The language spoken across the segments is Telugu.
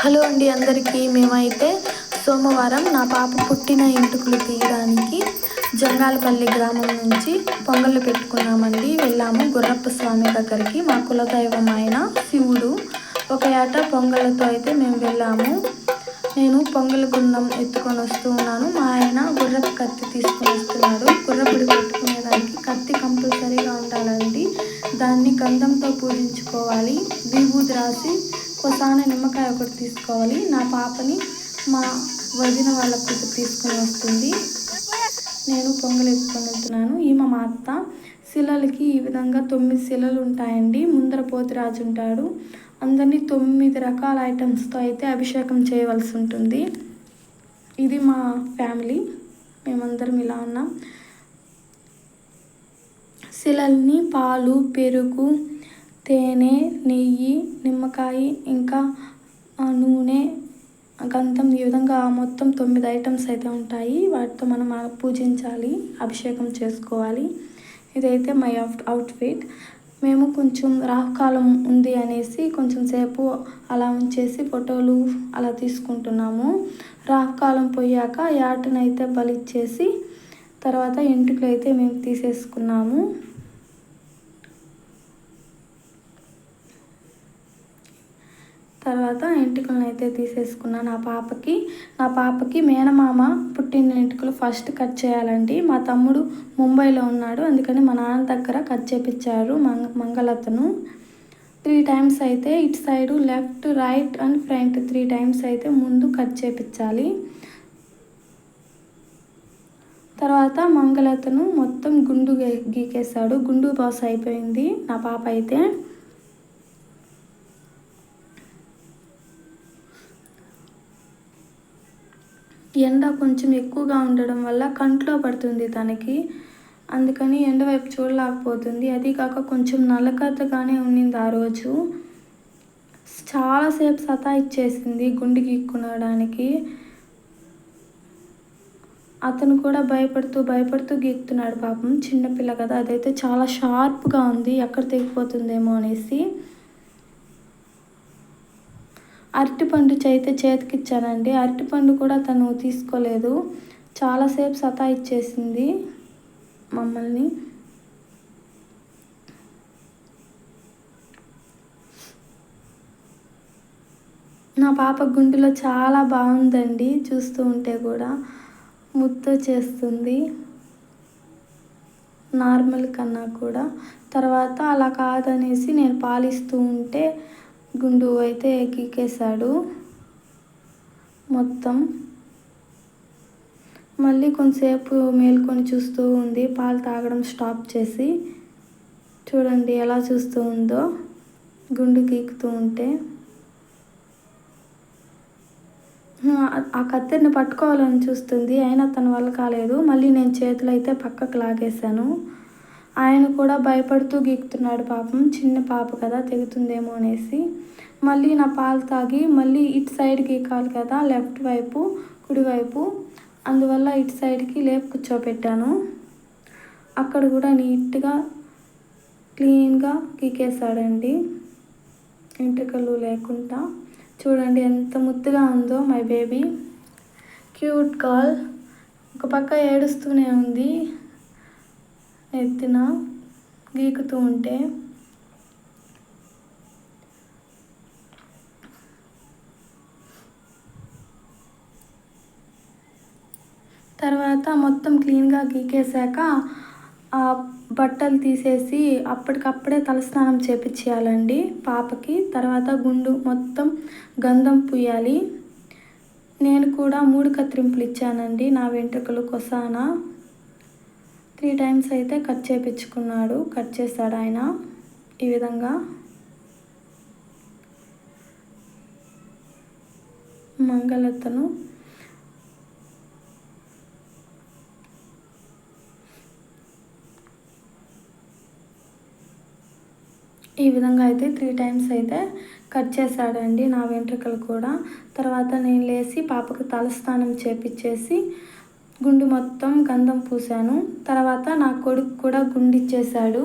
హలో అండి అందరికీ మేమైతే సోమవారం నా పాప పుట్టిన ఇంటుకలు తీయడానికి జంగాలపల్లి గ్రామం నుంచి పొంగళ్ళు పెట్టుకున్నామండి. వెళ్ళాము గుర్రప్ప స్వామి దగ్గరికి. మా కులదైవం ఆయన శివుడు ఒక ఏట పొంగళ్ళతో అయితే మేము వెళ్ళాము. నేను పొంగల్ గుండం ఎత్తుకొని వస్తూ ఉన్నాను. మా ఆయన గుర్రపు కత్తి తీసుకొని వస్తున్నాడు. గుర్రపుడి పెట్టుకునేదానికి కత్తి కంపల్సరీగా ఉండాలండి. దాన్ని గంధంతో పూజించుకోవాలి. విభూతి రాసి కొసాన నిమ్మకాయ ఒకటి తీసుకోవాలి. నా పాపని మా వదిన వాళ్ళ కూతురు తీసుకొని వస్తుంది. నేను పొంగల్ ఎత్తుకొని వెళ్తున్నాను. ఈమె మా అత్త. శిలలకి ఈ విధంగా తొమ్మిది శిలలు ఉంటాయండి. ముందర పోతిరాజు ఉంటాడు. అందరినీ తొమ్మిది రకాల ఐటమ్స్తో అయితే అభిషేకం చేయవలసి ఉంటుంది. ఇది మా ఫ్యామిలీ మేమందరం ఇలా ఉన్నాం. శిలల్ని పాలు పెరుగు తేనె నెయ్యి నిమ్మకాయ ఇంకా నూనె గంధం ఈ విధంగా మొత్తం తొమ్మిది ఐటమ్స్ అయితే ఉంటాయి. వాటితో మనం పూజించాలి అభిషేకం చేసుకోవాలి. ఇదైతే మై అవుట్ అవుట్ఫిట్. మేము కొంచెం రాహుకాలం ఉంది అనేసి కొంచెం సేపు అలా ఉంచేసి ఫోటోలు అలా తీసుకుంటున్నాము. రాహుకాలం పోయాక యాటనైతే బలిచ్చేసి తర్వాత ఇంటికి అయితే మేము తీసేసుకున్నాము. తర్వాత ఎంటుకలను అయితే తీసేసుకున్నాను నా పాపకి. నా పాపకి మేనమామ పుట్టిన ఎంటుకలు ఫస్ట్ కట్ చేయాలండి. మా తమ్ముడు ముంబైలో ఉన్నాడు. అందుకని మా నాన్న దగ్గర కట్ చేపించారు మంగ మంగళతను. త్రీ టైమ్స్ అయితే ఇటు side left right and front three times అయితే ముందు కట్ చేపించాలి తర్వాత మంగళతను మొత్తం గుండు గీకేశాడు. గుండు బాస్ అయిపోయింది నా పాప అయితే. ఎండ కొంచెం ఎక్కువగా ఉండడం వల్ల కంట్లో పడుతుంది తనకి. అందుకని ఎండ వైపు చూడలేకపోతుంది. అది కాక కొంచెం నలకతగానే ఉన్నింది ఆ రోజు. చాలాసేపు సతా ఇచ్చేసింది గుండె గీక్కునడానికి. అతను కూడా భయపడుతూ భయపడుతూ గీక్కుతున్నాడు పాపం. చిన్నపిల్ల కదా అదైతే చాలా షార్ప్గా ఉంది ఎక్కడ తెగిపోతుందేమో అనేసి. అరటిపండు అయితే చేతికిచ్చానండి. అరటిపండు కూడా తను తీసుకోలేదు. చాలాసేపు సతా ఇచ్చేసింది మమ్మల్ని. నా పాప గుండెలో చాలా బాగుందండి. చూస్తూ ఉంటే కూడా ముద్దు చేస్తుంది. నార్మల్ కన్నా కూడా. తర్వాత అలా కాదనేసి నేను పాలిస్తూ ఉంటే గుండు అయితే ఎక్కికేశాడు. మొత్తం మళ్ళీ కొంతసేపు మేల్కొని చూస్తూ ఉంది. పాలు తాగడం స్టాప్ చేసి చూడండి ఎలా చూస్తూ ఉందో. గుండు గీకుతూ ఉంటే. ఆ కత్తెరని పట్టుకోవాలని చూస్తుంది. అయినా తన వల్ల కాలేదు. మళ్ళీ నేను చేతులు అయితే పక్కకు లాగేశాను. ఆయన కూడా భయపడుతూ గీకుతున్నాడు పాపం చిన్న పాప కదా తెగుతుందేమో అనేసి. మళ్ళీ నా పాలు తాగి మళ్ళీ ఇటు సైడ్ గీకాలి కదా లెఫ్ట్ వైపు కుడివైపు అందువల్ల ఇటు సైడ్కి లేపు కూర్చోపెట్టాను అక్కడ కూడా నీట్గా క్లీన్గా గీకేశాడండి. ఇంటికలు లేకుండా. చూడండి ఎంత ముద్దుగా ఉందో మై బేబీ. క్యూట్ కాల్ ఒక పక్క ఏడుస్తూనే ఉంది. ఎత్తున గీకుతూ ఉంటే తర్వాత మొత్తం క్లీన్గా గీకేశాక ఆ బట్టలు తీసేసి అప్పటికప్పుడే తలస్నానం చేపించేయాలండి పాపకి. తర్వాత గుండు మొత్తం గంధం పూయాలి. నేను కూడా మూడు కత్తిరింపులు ఇచ్చానండి నా వెంట్రుకలు కొసానా. త్రీ టైమ్స్ అయితే కట్ చేపించుకున్నాడు. కట్ చేస్తాడు ఆయన. ఈ విధంగా. మంగళతను. ఈ విధంగా అయితే త్రీ టైమ్స్ అయితే కట్ చేశాడండి నా వెంట్రుకలు కూడా. తర్వాత నేను లేచి పాపకు తలస్నానం చేపించేసి గుండు మొత్తం గంధం పూసాను తర్వాత నా కొడుకు కూడా గుండిచ్చేశాడు.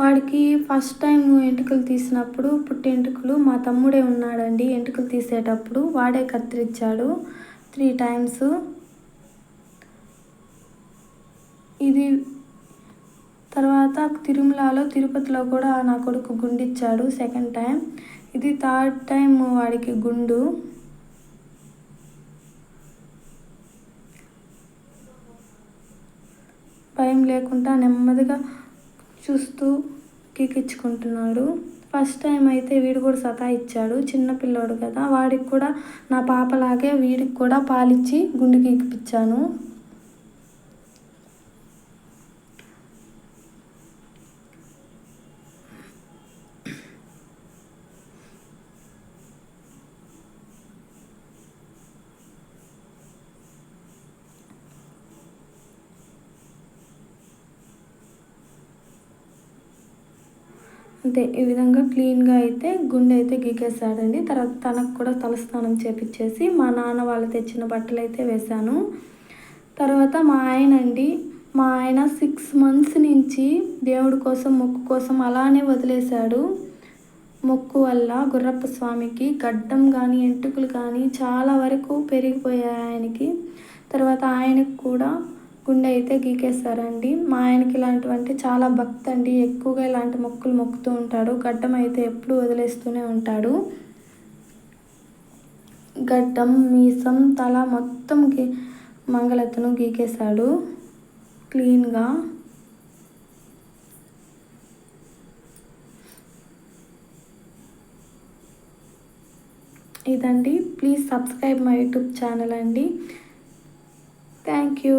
వాడికి ఫస్ట్ టైం ఎంటుకలు తీసినప్పుడు పుట్టెంటుకలు మా తమ్ముడే ఉన్నాడండి ఎంటుకలు తీసేటప్పుడు వాడే కత్తిరించాడు త్రీ టైమ్స్. ఇది తర్వాత తిరుమలలో తిరుపతిలో కూడా నా కొడుకు గుండిచ్చాడు సెకండ్ టైం. ఇది థర్డ్ టైం వాడికి గుండు. భయం లేకుండా నెమ్మదిగా చూస్తూ కీకిచ్చుకుంటున్నాడు ఫస్ట్ టైం అయితే వీడు కూడా సతాయిచ్చాడు. చిన్న పిల్లోడు కదా. వాడికి కూడా నా పాపలాగే వీడికి కూడా పాలిచ్చి గుండు కీకిపించాను అంతే ఈ విధంగా క్లీన్గా అయితే గుండె అయితే గీకేసాడండి తర్వాత తనకు కూడా తలస్నానం చేపించేసి మా నాన్న వాళ్ళు తెచ్చిన బట్టలు అయితే వేశాను. తర్వాత మా ఆయన అండి మా ఆయన సిక్స్ మంత్స్ నుంచి దేవుడి కోసం మొక్కు కోసం అలానే వదిలేశాడు. మొక్కు వల్ల గుర్రప్ప స్వామికి గడ్డం కానీ ఎంటుకలు కానీ చాలా వరకు పెరిగిపోయాయి ఆయనకి. తర్వాత ఆయనకు కూడా గుండె అయితే గీకేస్తారండి. మా ఆయనకి ఇలాంటివంటే చాలా భక్తి అండి ఎక్కువగా ఇలాంటి మొక్కులు మొక్కుతూ ఉంటాడు. గడ్డం అయితే ఎప్పుడు వదిలేస్తూనే ఉంటాడు. గడ్డం మీసం తల మొత్తం గీ మంగళతను గీకేశాడు క్లీన్గా. ఇదండి. Please subscribe my YouTube channel అండి. Thank you.